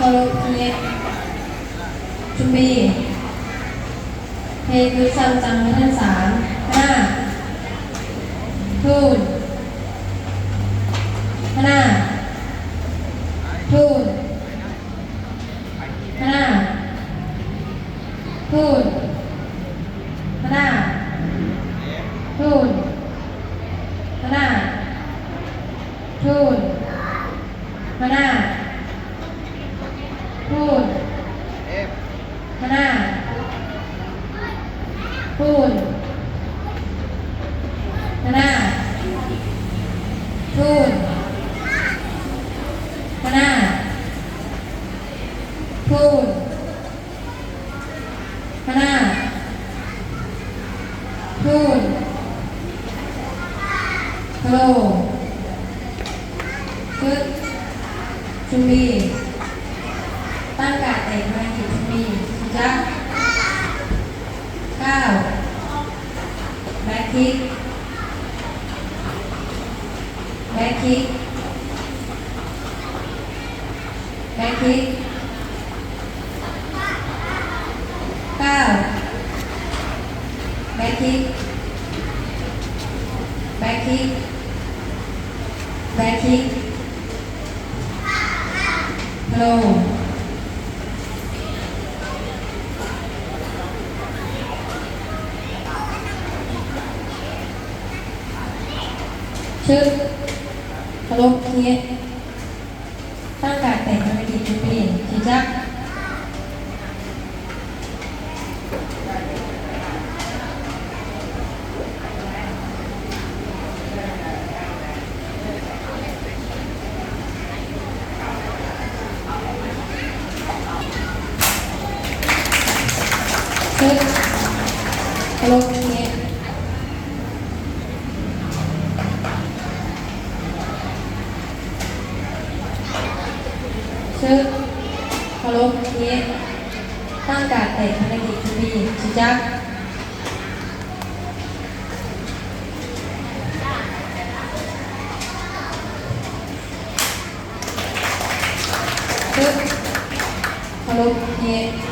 follow เนี่ยจุบีเพลงคือซัมจังท่านสามห้าทูนห้าทูนห้าทูนห้าทูนห้าทูนห้าทูน เอฟ ห้า พูนห้าพูนห้าพูนห้าพูนโกลคึดจุมบี ตั้งการ์ดแต่งมากิจมีจัก เก้าแบ็คคิกแบ็คคิกแบ็ คคิกเก้าแบ็คคิกแบ็คคิกแบ็คคิกโลเคียตั้งการแต่งมาเป็นดีจุปีจีจักชื่อเคารพเคีย ชื่อเคารพนี้ตั้งการแต่งภารกิจทีวีชิจักชื่อเคารพนี้